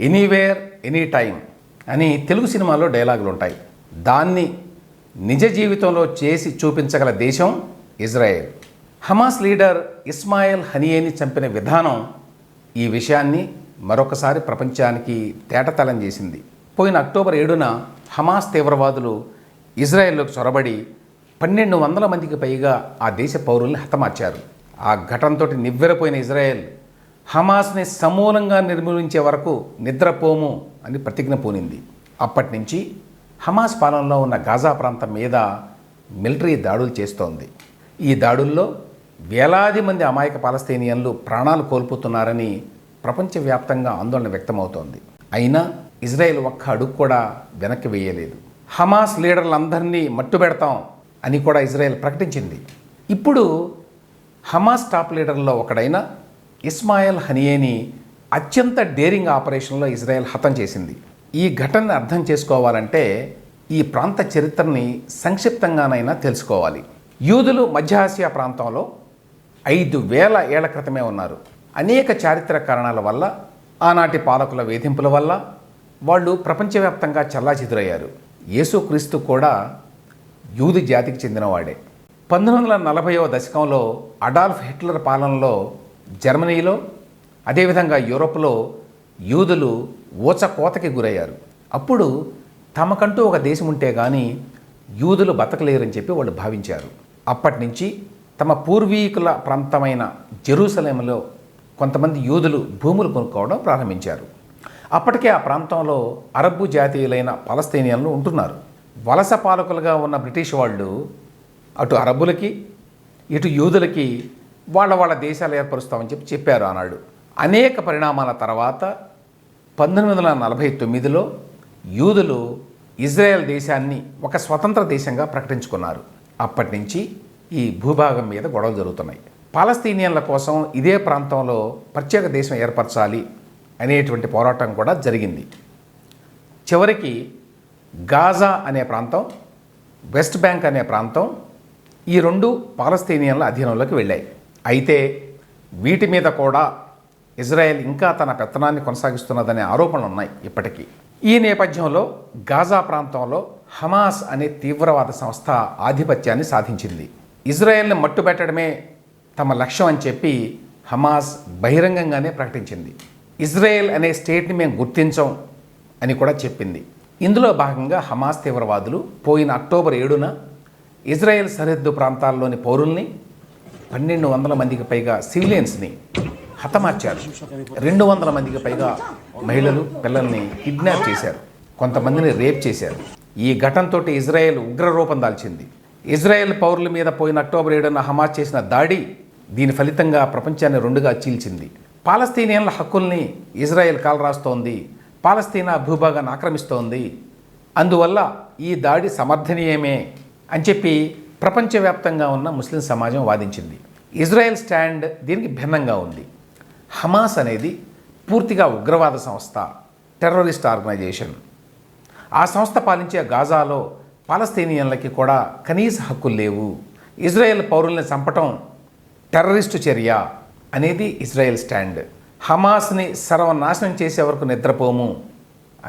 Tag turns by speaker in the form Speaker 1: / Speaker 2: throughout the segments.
Speaker 1: Anywhere any time అని తెలుగు సినిమాలో డైలాగులు ఉంటాయి. దాన్ని నిజ జీవితంలో చేసి చూపించగల దేశం ఇజ్రాయెల్. హమాస్ లీడర్ ఇస్మాయిల్ హనియేని చంపిన విధానం ఈ విషయాన్ని మరొకసారి ప్రపంచానికి తేటతలం చేసింది. పోయిన అక్టోబర్ ఏడున హమాస్ తీవ్రవాదులు ఇజ్రాయెల్లోకి చొరబడి పన్నెండు వందల మందికి పైగా ఆ దేశ పౌరుల్ని హతమార్చారు. ఆ ఘటనతోటి నివ్వెరపోయిన ఇజ్రాయెల్ హమాస్ని సమూలంగా నిర్మూలించే వరకు నిద్రపోము అని ప్రతిజ్ఞ పూనింది. అప్పటి నుంచి హమాస్ పాలనలో ఉన్న గాజా ప్రాంతం మీద మిలిటరీ దాడులు చేస్తోంది. ఈ దాడుల్లో వేలాది మంది అమాయక పాలస్తీనియన్లు ప్రాణాలు కోల్పోతున్నారని ప్రపంచవ్యాప్తంగా ఆందోళన వ్యక్తమవుతోంది. అయినా ఇజ్రాయెల్ ఒక్క అడుగు కూడా వెనక్కి వేయలేదు. హమాస్ లీడర్లందరినీ మట్టుబెడతాం అని కూడా ఇజ్రాయెల్ ప్రకటించింది. ఇప్పుడు హమాస్ టాప్ లీడర్లో ఒకడైన ఇస్మాయిల్ హనియేని అత్యంత డేరింగ్ ఆపరేషన్లో ఇజ్రాయెల్ హతం చేసింది. ఈ ఘటనని అర్థం చేసుకోవాలంటే ఈ ప్రాంత చరిత్రని సంక్షిప్తంగానైనా తెలుసుకోవాలి. యూదులు మధ్య ఆసియా ప్రాంతంలో ఐదు వేల ఏళ్ళ క్రితమే ఉన్నారు. అనేక చారిత్రక కారణాల వల్ల ఆనాటి పాలకుల వేధింపుల వల్ల వాళ్ళు ప్రపంచవ్యాప్తంగా చల్లాచెదురయ్యారు. యేసుక్రీస్తు కూడా యూదు జాతికి చెందినవాడే. పంతొమ్మిది వందల నలభైవ దశకంలో అడాల్ఫ్ హిట్లర్ పాలనలో జర్మనీలో అదేవిధంగా యూరోప్లో యూదులు ఊచకోతకి గురయ్యారు. అప్పుడు తమకంటూ ఒక దేశం ఉంటే కానీ యూదులు బతకలేరని చెప్పి వాళ్ళు భావించారు. అప్పటి నుంచి తమ పూర్వీకుల ప్రాంతమైన జెరూసలేంలో కొంతమంది యూదులు భూములు కొనుక్కోవడం ప్రారంభించారు. అప్పటికే ఆ ప్రాంతంలో అరబ్బు జాతీయులైన పలస్తీనియన్లు ఉంటున్నారు. వలస పాలకులుగా ఉన్న బ్రిటిష్ వాళ్ళు అటు అరబ్బులకి ఇటు యూదులకి వాళ్ళ వాళ్ళ దేశాలు ఏర్పరుస్తామని చెప్పి చెప్పారు ఆనాడు. అనేక పరిణామాల తర్వాత పంతొమ్మిది వందల నలభై తొమ్మిదిలో యూదులు ఇజ్రాయెల్ దేశాన్ని ఒక స్వతంత్ర దేశంగా ప్రకటించుకున్నారు. అప్పటి నుంచి ఈ భూభాగం మీద గొడవలు జరుగుతున్నాయి. పాలస్తీనియన్ల కోసం ఇదే ప్రాంతంలో ప్రత్యేక దేశం ఏర్పరచాలి అనేటువంటి పోరాటం కూడా జరిగింది. చివరికి గాజా అనే ప్రాంతం వెస్ట్ బ్యాంక్ అనే ప్రాంతం ఈ రెండు పాలస్తీనియన్ల అధీనంలోకి వెళ్ళాయి. అయితే వీటి మీద కూడా ఇజ్రాయెల్ ఇంకా తన పెత్తనాన్ని కొనసాగిస్తున్నదనే ఆరోపణలు ఉన్నాయి ఇప్పటికీ. ఈ నేపథ్యంలో గాజా ప్రాంతంలో హమాస్ అనే తీవ్రవాద సంస్థ ఆధిపత్యాన్ని సాధించింది. ఇజ్రాయెల్ని మట్టుబెట్టడమే తమ లక్ష్యం అని చెప్పి హమాస్ బహిరంగంగానే ప్రకటించింది. ఇజ్రాయెల్ అనే స్టేట్ని మేము గుర్తించం అని కూడా చెప్పింది. ఇందులో భాగంగా హమాస్ తీవ్రవాదులు పోయిన అక్టోబర్ ఏడున ఇజ్రాయెల్ సరిహద్దు ప్రాంతాల్లోని పౌరుల్ని పన్నెండు వందల మందికి పైగా సివిలియన్స్ని హతమార్చారు. రెండు వందల మందికి పైగా మహిళలు పిల్లల్ని కిడ్నాప్ చేశారు. కొంతమందిని రేప్ చేశారు. ఈ ఘటనతో ఇజ్రాయెల్ ఉగ్రరూపం దాల్చింది. ఇజ్రాయెల్ పౌరుల మీద పోయిన అక్టోబర్ ఏడున హమాస్ చేసిన దాడి దీని ఫలితంగా ప్రపంచాన్ని రెండుగా చీల్చింది. పాలస్తీనియన్ల హక్కుల్ని ఇజ్రాయెల్ కాలరాస్తోంది. పాలస్తీనా భూభాగాన్ని ఆక్రమిస్తోంది. అందువల్ల ఈ దాడి సమర్థనీయమే అని చెప్పి ప్రపంచవ్యాప్తంగా ఉన్న ముస్లిం సమాజం వాదించింది. ఇజ్రాయెల్ స్టాండ్ దీనికి భిన్నంగా ఉంది. హమాస్ అనేది పూర్తిగా ఉగ్రవాద సంస్థ టెర్రరిస్ట్ ఆర్గనైజేషన్. ఆ సంస్థ పాలించే గాజాలో పాలస్తీనియన్లకి కూడా కనీస హక్కులు లేవు. ఇజ్రాయెల్ పౌరుల్ని చంపటం టెర్రరిస్టు చర్య అనేది ఇజ్రాయెల్ స్టాండ్. హమాస్ని సర్వనాశనం చేసే వరకు నిద్రపోము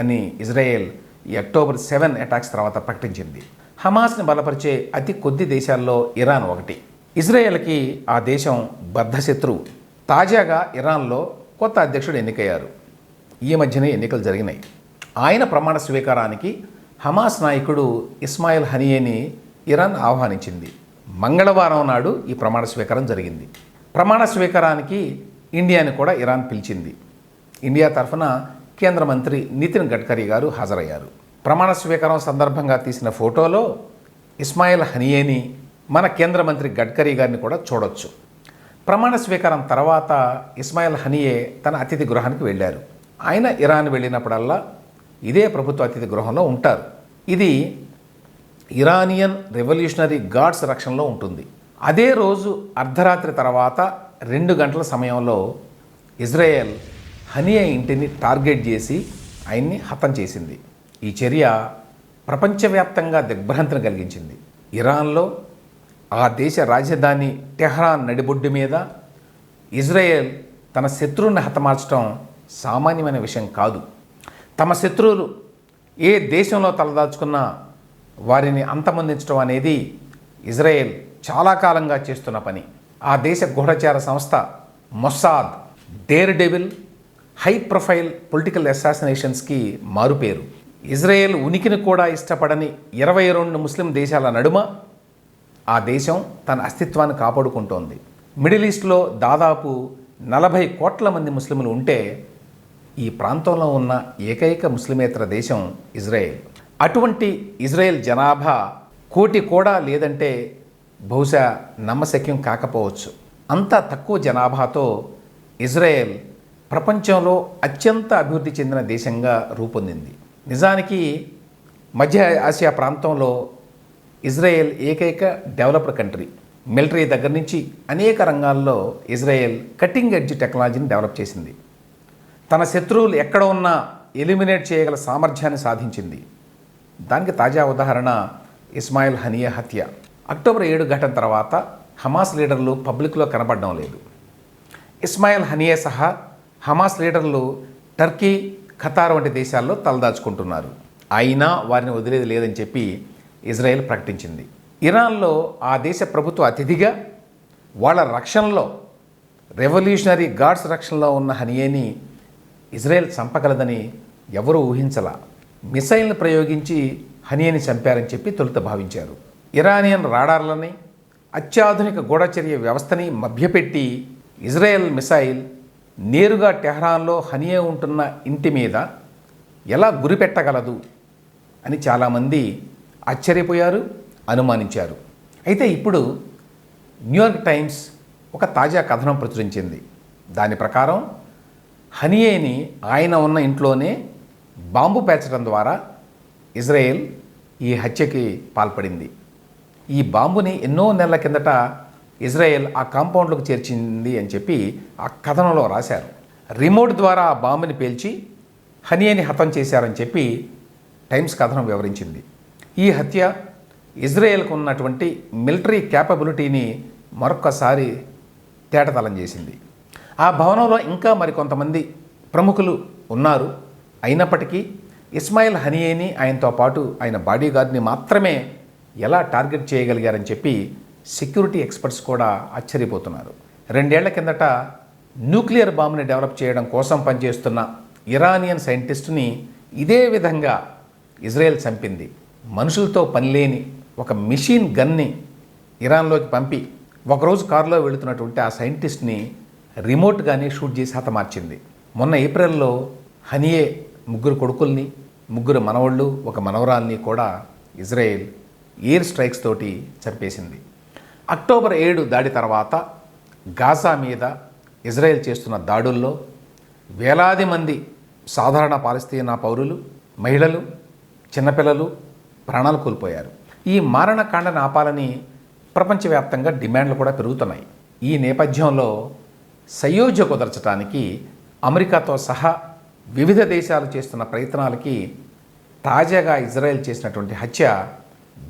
Speaker 1: అని ఇజ్రాయెల్ ఈ అక్టోబర్ సెవెన్ అటాక్స్ తర్వాత ప్రకటించింది. హమాస్ని బలపరిచే అతి కొద్ది దేశాల్లో ఇరాన్ ఒకటి. ఇజ్రాయెల్కి ఆ దేశం బద్ధశత్రువు తాజాగా ఇరాన్లో కొత్త అధ్యక్షుడు ఎన్నికయ్యారు. ఈ మధ్యనే ఎన్నికలు జరిగినాయి. ఆయన ప్రమాణ స్వీకారానికి హమాస్ నాయకుడు ఇస్మాయిల్ హనియేని ఇరాన్ ఆహ్వానించింది. మంగళవారం నాడు ఈ ప్రమాణ స్వీకారం జరిగింది. ప్రమాణ స్వీకారానికి ఇండియాని కూడా ఇరాన్ పిలిచింది. ఇండియా తరఫున కేంద్ర మంత్రి నితిన్ గడ్కరీ గారు హాజరయ్యారు. ప్రమాణ స్వీకారం సందర్భంగా తీసిన ఫోటోలో ఇస్మాయిల్ హనియేని మన కేంద్ర మంత్రి గడ్కరీ గారిని కూడా చూడొచ్చు. ప్రమాణ స్వీకారం తర్వాత ఇస్మాయిల్ హనియే తన అతిథి గృహానికి వెళ్ళారు. ఆయన ఇరాన్ వెళ్ళినప్పుడల్లా ఇదే ప్రభుత్వ అతిథి గృహంలో ఉంటారు. ఇది ఇరానియన్ రెవల్యూషనరీ గార్డ్స్ రక్షణలో ఉంటుంది. అదే రోజు అర్ధరాత్రి తర్వాత రెండు గంటల సమయంలో ఇజ్రాయెల్ హనియా ఇంటిని టార్గెట్ చేసి ఆయన్ని హతం చేసింది. ఈ చర్య ప్రపంచవ్యాప్తంగా దిగ్భ్రాంతిని కలిగించింది. ఇరాన్లో ఆ దేశ రాజధాని టెహ్రాన్ నడిబొడ్డు మీద ఇజ్రాయెల్ తన శత్రువుని హతమార్చడం సామాన్యమైన విషయం కాదు. తమ శత్రువులు ఏ దేశంలో తలదాచుకున్నా వారిని అంతమొందించడం అనేది ఇజ్రాయెల్ చాలా కాలంగా చేస్తున్న పని. ఆ దేశ గూఢచార సంస్థ Mossad daredevil high profile political అసాసినేషన్స్కి మారుపేరు. ఇజ్రాయెల్ ఉనికిని కూడా ఇష్టపడని ఇరవై రెండు ముస్లిం దేశాల నడుమ ఆ దేశం తన అస్తిత్వాన్ని కాపాడుకుంటోంది. మిడిల్ ఈస్ట్లో దాదాపు నలభై కోట్ల మంది ముస్లింలు ఉంటే ఈ ప్రాంతంలో ఉన్న ఏకైక ముస్లిమేతర దేశం ఇజ్రాయెల్. అటువంటి ఇజ్రాయెల్ జనాభా కోటి కూడా లేదంటే బహుశా నమ్మశక్యం కాకపోవచ్చు. అంత తక్కువ జనాభాతో ఇజ్రాయెల్ ప్రపంచంలో అత్యంత అభివృద్ధి చెందిన దేశంగా రూపొందింది. నిజానికి మధ్య ఆసియా ప్రాంతంలో ఇజ్రాయెల్ ఏకైక డెవలప్డ్ కంట్రీ మిలిటరీ దగ్గర నుంచి అనేక రంగాల్లో ఇజ్రాయెల్ కటింగ్ ఎడ్జ్ టెక్నాలజీని డెవలప్ చేసింది. తన శత్రువులు ఎక్కడ ఉన్నా ఎలిమినేట్ చేయగల సామర్థ్యాన్ని సాధించింది. దానికి తాజా ఉదాహరణ ఇస్మాయిల్ హనియా హత్య. అక్టోబర్ ఏడు ఘటన తర్వాత హమాస్ లీడర్లు పబ్లిక్లో కనబడడం లేదు. ఇస్మాయిల్ హనియా సహా హమాస్ లీడర్లు టర్కీ ఖతార్ వంటి దేశాల్లో తలదాచుకుంటున్నారు. అయినా వారిని వదిలేది లేదని చెప్పి ఇజ్రాయెల్ ప్రకటించింది. ఇరాన్లో ఆ దేశ ప్రభుత్వ అతిథిగా వాళ్ళ రక్షణలో రెవల్యూషనరీ గార్డ్స్ రక్షణలో ఉన్న హనియేని ఇజ్రాయెల్ చంపగలదని ఎవరూ ఊహించలా. మిసైల్ను ప్రయోగించి హనియని చంపారని చెప్పి తొలుత భావించారు. ఇరానియన్ రాడార్లని అత్యాధునిక గూఢచర్య వ్యవస్థని మభ్యపెట్టి ఇజ్రాయెల్ మిసైల్ నేరుగా టెహ్రాన్లో హనియే ఉంటున్న ఇంటి మీద ఎలా గురిపెట్టగలదు అని చాలామంది ఆశ్చర్యపోయారు అనుమానించారు. అయితే ఇప్పుడు న్యూయార్క్ టైమ్స్ ఒక తాజా కథనం ప్రచురించింది. దాని ప్రకారం హనియేని ఆయన ఉన్న ఇంట్లోనే బాంబు పేర్చడం ద్వారా ఇజ్రాయెల్ ఈ హత్యకి పాల్పడింది. ఈ బాంబుని ఎన్నో నెలల కిందట ఇజ్రాయెల్ ఆ కాంపౌండ్లోకి చేర్చింది అని చెప్పి ఆ కథనంలో రాశారు. రిమోట్ ద్వారా ఆ బాంబుని పేల్చి హనియేని హతం చేశారని చెప్పి టైమ్స్ కథనం వివరించింది. ఈ హత్య ఇజ్రాయెల్కు ఉన్నటువంటి మిలిటరీ క్యాపబిలిటీని మరొక్కసారి తేటతలం చేసింది. ఆ భవనంలో ఇంకా మరికొంతమంది ప్రముఖులు ఉన్నారు. అయినప్పటికీ ఇస్మాయిల్ హనియేని ఆయనతో పాటు ఆయన బాడీగార్డ్ని మాత్రమే ఎలా టార్గెట్ చేయగలిగారని చెప్పి సెక్యూరిటీ ఎక్స్పర్ట్స్ కూడా ఆశ్చర్యపోతున్నారు. రెండేళ్ళ కిందట న్యూక్లియర్ బాంబుని డెవలప్ చేయడం కోసం పనిచేస్తున్న ఇరానియన్ సైంటిస్టుని ఇదే విధంగా ఇజ్రాయెల్ చంపింది. మనుషులతో పనిలేని ఒక మిషన్ గన్ని ఇరాన్లోకి పంపి ఒకరోజు కారులో వెళుతున్నటువంటి ఆ సైంటిస్ట్ని రిమోట్గానే షూట్ చేసి హతమార్చింది మొన్న ఏప్రిల్లో హనియే ముగ్గురు కొడుకుల్ని ముగ్గురు మనవళ్ళు ఒక మనవరాల్ని కూడా ఇజ్రాయెల్ ఎయిర్ స్ట్రైక్స్ తోటి చంపేసింది. అక్టోబర్ ఏడు దాడి తర్వాత గాజా మీద ఇజ్రాయెల్ చేస్తున్న దాడుల్లో వేలాది మంది సాధారణ పాలస్తీనా పౌరులు మహిళలు చిన్నపిల్లలు ప్రాణాలు కోల్పోయారు. ఈ మారణకాండను ఆపాలని ప్రపంచవ్యాప్తంగా డిమాండ్లు కూడా పెరుగుతున్నాయి. ఈ నేపథ్యంలో సయోధ్య కుదర్చడానికి అమెరికాతో సహా వివిధ దేశాలు చేస్తున్న ప్రయత్నాలకి తాజాగా ఇజ్రాయెల్ చేసినటువంటి హత్య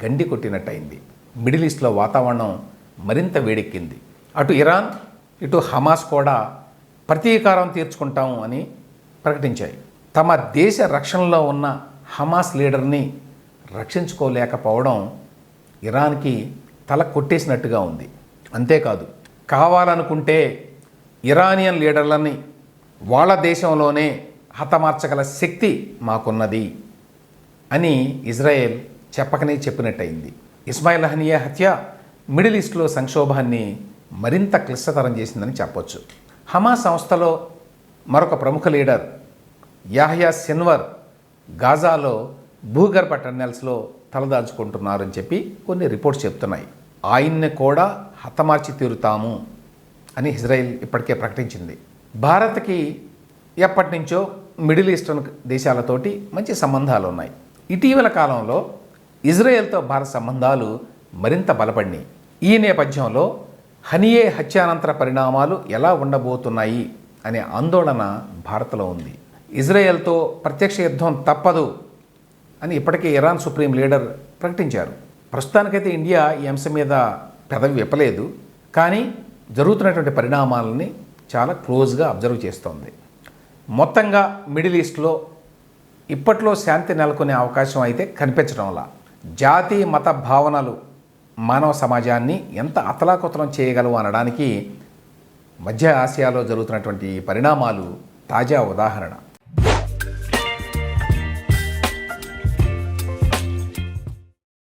Speaker 1: గండి కొట్టినట్టయింది. మిడిల్ ఈస్ట్లో వాతావరణం మరింత వేడెక్కింది. అటు ఇరాన్ ఇటు హమాస్ కూడా ప్రతీకారం తీర్చుకుంటాం అని ప్రకటించాయి. తమ దేశ రక్షణలో ఉన్న హమాస్ లీడర్ని రక్షించుకోలేకపోవడం ఇరాన్కి తల కొట్టేసినట్టుగా ఉంది. అంతేకాదు కావాలనుకుంటే ఇరానియన్ లీడర్లని వాళ్ళ దేశంలోనే హతమార్చగల శక్తి మాకున్నది అని ఇజ్రాయెల్ చెప్పకనే చెప్పినట్టయింది. ఇస్మాయిల్ హనియా హత్య మిడిల్ ఈస్ట్లో సంక్షోభాన్ని మరింత క్లిష్టతరం చేసిందని చెప్పొచ్చు. హమాస్ సంస్థలో మరొక ప్రముఖ లీడర్ యాహ్యా సిన్వర్ గాజాలో భూగర్భ టన్నెల్స్లో తలదాచుకుంటున్నారని చెప్పి కొన్ని రిపోర్ట్స్ చెప్తున్నాయి. ఆయన్ని కూడా హతమార్చి తీరుతాము అని ఇజ్రాయిల్ ఇప్పటికే ప్రకటించింది. భారత్కి ఎప్పటి నుంచో మిడిల్ ఈస్టర్న్ దేశాలతోటి మంచి సంబంధాలు ఉన్నాయి ఇటీవల కాలంలో ఇజ్రాయెల్తో భారత సంబంధాలు మరింత బలపడినాయి. ఈ నేపథ్యంలో హనియే హత్యానంతర పరిణామాలు ఎలా ఉండబోతున్నాయి అనే ఆందోళన భారత్లో ఉంది. ఇజ్రాయెల్తో ప్రత్యక్ష యుద్ధం తప్పదు అని ఇప్పటికే ఇరాన్ సుప్రీం లీడర్ ప్రకటించారు. ప్రస్తుతానికైతే ఇండియా ఈ అంశం మీద పెదవి విప్పలేదు కానీ జరుగుతున్నటువంటి పరిణామాలని చాలా క్లోజ్గా అబ్జర్వ్ చేస్తోంది. మొత్తంగా మిడిల్ ఈస్ట్లో ఇప్పట్లో శాంతి నెలకొనే అవకాశం అయితే కనిపించడంలా. జాతి మత భావనలు మానవ సమాజాన్ని ఎంత అతలాకుతలం చేయగలవు అనడానికి మధ్య ఆసియాలో జరుగుతున్నటువంటి పరిణామాలు తాజా ఉదాహరణ.